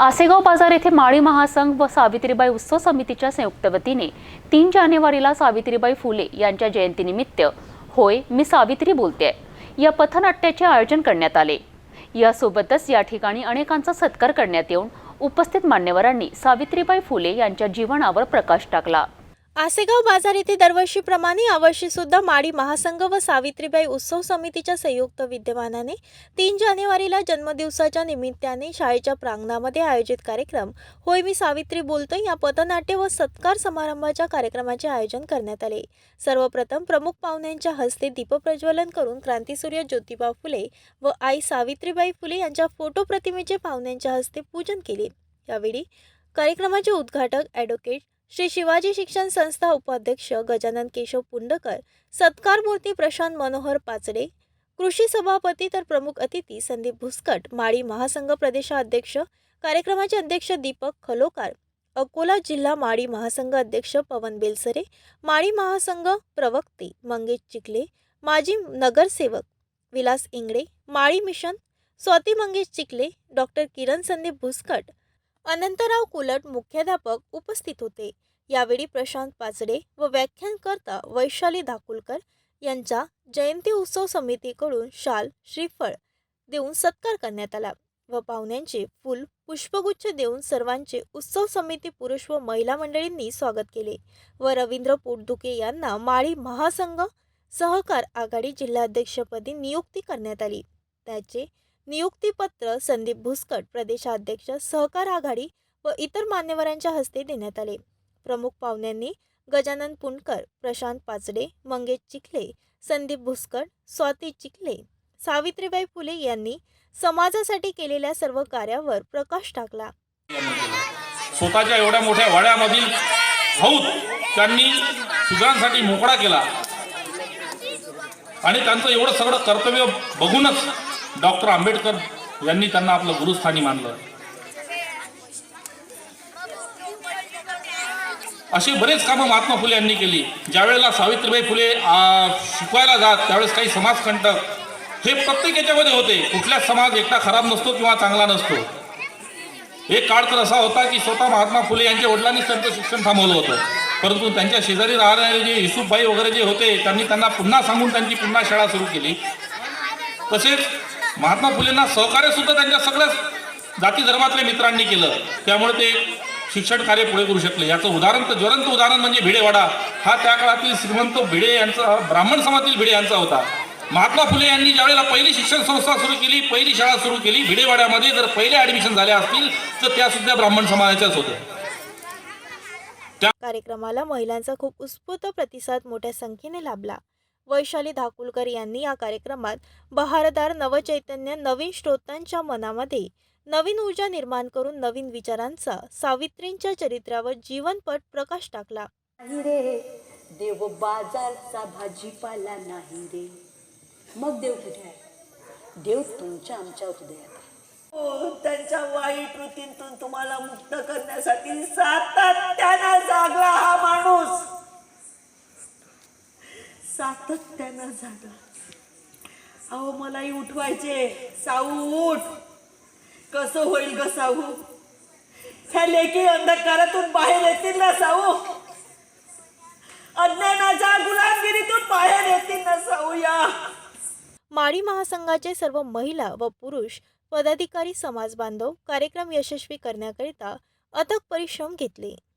आसेगाव बाजार येथे माळी महासंघ व सावित्रीबाई उत्सव समितीच्या संयुक्त वतीने तीन जानेवारीला सावित्रीबाई फुले यांच्या जयंतीनिमित्त होय मी सावित्री बोलते या पथनाट्याचे आयोजन करण्यात आले. यासोबतच या ठिकाणी अनेकांचा सत्कार करण्यात येऊन उपस्थित मान्यवरांनी सावित्रीबाई फुले यांच्या जीवनावर प्रकाश टाकला. आसेगाव बाजार येथे दरवर्षीप्रमाणे यावर्षी सुद्धा माडी महासंघ व सावित्रीबाई उत्सव समितीच्या संयुक्त विद्यमानाने तीन जानेवारीला जन्मदिवसाच्या निमित्ताने शाळेच्या प्रांगणामध्ये आयोजित कार्यक्रम होय मी सावित्री बोलतोय या पथनाट्य व सत्कार समारंभाच्या कार्यक्रमाचे आयोजन करण्यात आले. सर्वप्रथम प्रमुख पाहुण्यांच्या हस्ते दीपप्रज्वलन करून क्रांतीसूर्य ज्योतिबा फुले व आई सावित्रीबाई फुले यांच्या फोटो प्रतिमेचे पाहुण्यांच्या हस्ते पूजन केले. यावेळी कार्यक्रमाचे उद्घाटक ॲडव्होकेट श्री शिवाजी शिक्षण संस्था उपाध्यक्ष गजानन केशव पुंडकर सत्कार मूर्ती प्रशांत मनोहर पाचडे कृषी सभापती तर प्रमुख अतिथी संदीप भुसकट माळी महासंघ प्रदेशाध्यक्ष कार्यक्रमाचे अध्यक्ष दीपक खलोकार अकोला जिल्हा माळी महासंघ अध्यक्ष पवन बेलसरे माळी महासंघ प्रवक्ते मंगेश चिखले माजी नगरसेवक विलास इंगडे माळी मिशन स्वाती मंगेश चिखले डॉक्टर किरण संदीप भुसकट अनंतराव कुलट मुख्याध्यापक उपस्थित होते. यावेळी प्रशांत पाचडे व व्याख्यानकर्ता वैशाली धाकुलकर यांचा जयंती उत्सव समितीकडून शाल श्रीफळ देऊन सत्कार करण्यात आला व पाहुण्यांचे फुल पुष्पगुच्छ देऊन सर्वांचे उत्सव समिती पुरुष व महिला मंडळींनी स्वागत केले व रवींद्र पोटदुके यांना माळी महासंघ सहकार आघाडी जिल्हाध्यक्षपदी नियुक्ती करण्यात आली. त्याचे नियुक्तीपत्र संदीप भुसकट प्रदेशाध्यक्ष सहकार आघाडी व इतर मान्यवरांच्या हस्ते देण्यात आले. प्रमुख पाहुण्यांनी गजानन पुणकर प्रशांत पाचडे मंगेश चिखले संदीप भुसकट स्वाती चिखले सावित्रीबाई फुले यांनी समाजासाठी केलेल्या सर्व कार्यावर प्रकाश टाकला. स्वतःच्या एवढ्या मोठ्या वाड्यामधील हौद त्यांनी सुजांसाठी मोकळा केला. आणि त्यांचं एवढं सगळं कर्तव्य बघूनच डॉक्टर आंबेडकर यांनी त्यांना आपलं गुरुस्थानी मानलं. अशी बरेच कामं महात्मा फुले यांनी केली. ज्यावेळेला सावित्रीबाई फुले शिकवायला जात त्यावेळेस काही समाजकंटक हे प्रत्येक याच्यामध्ये होते. कुठलाच समाज एकटा खराब नसतो किंवा चांगला नसतो. एक काळ तर असा होता की स्वतः महात्मा फुले यांच्या वडिलांनीच त्यांचं शिक्षण थांबवलं होतं. परंतु त्यांच्या शेजारी राहणारे जे युसुफबाई वगैरे जे होते त्यांनी त्यांना पुन्हा सांगून त्यांची पुन्हा शाळा सुरू केली. तसेच महात्मा फुलेंना सहकार्य सुद्धा त्यांच्या सगळ्याच जाती धर्मातल्या मित्रांनी केलं. त्यामुळे ते शिक्षण कार्य पुढे करू शकले. याचं उदाहरण तर ज्वलंत उदाहरण म्हणजे भिडेवाडा. हा त्या काळातील श्रीमंत भिडे यांचा ब्राह्मण समाजातील भिडे यांचा होता. महात्मा फुले यांनी ज्यावेळेला पहिली शिक्षण संस्था सुरू केली पहिली शाळा सुरू केली भिडेवाड्यामध्ये जर पहिले ॲडमिशन झाल्या असतील तर त्या सुद्धा ब्राह्मण समाजाच्याच होत्या. कार्यक्रमाला महिलांचा खूप उत्स्फूर्त प्रतिसाद मोठ्या संख्येने लाभला. वैशाली धाकुलकर यांनी या कार्यक्रमात बहारदार नवचैतन्य नवीन श्रोतांच्या मनामध्ये नवीन ऊर्जा निर्माण करून नवीन विचारांचा सावित्रींच्या चरित्रावर जीवनपट प्रकाश टाकला. नाही रे देव बाजारचा भाजीपाला नाही रे. मग देव कुठे आहे? देव तुमच्या आमच्या हृदयात. हो, त्यांच्या वाईट वृत्तींतून तुम्हाला मुक्त करण्यासाठी सातत्यानं जागला हा माणूस सातत्यानं झालं. अहो मलाही उठवायचे. साऊ उठ. कसं होईल ग साऊ? ह्या लेखी अंधकारातून बाहेर येतील ना साऊ? अज्ञानाच्या गुलामगिरीतून बाहेर येतील ना साऊ या? माळी महासंघाचे सर्व महिला व पुरुष पदाधिकारी समाज बांधव कार्यक्रम यशस्वी करण्याकरिता अथक परिश्रम घेतले.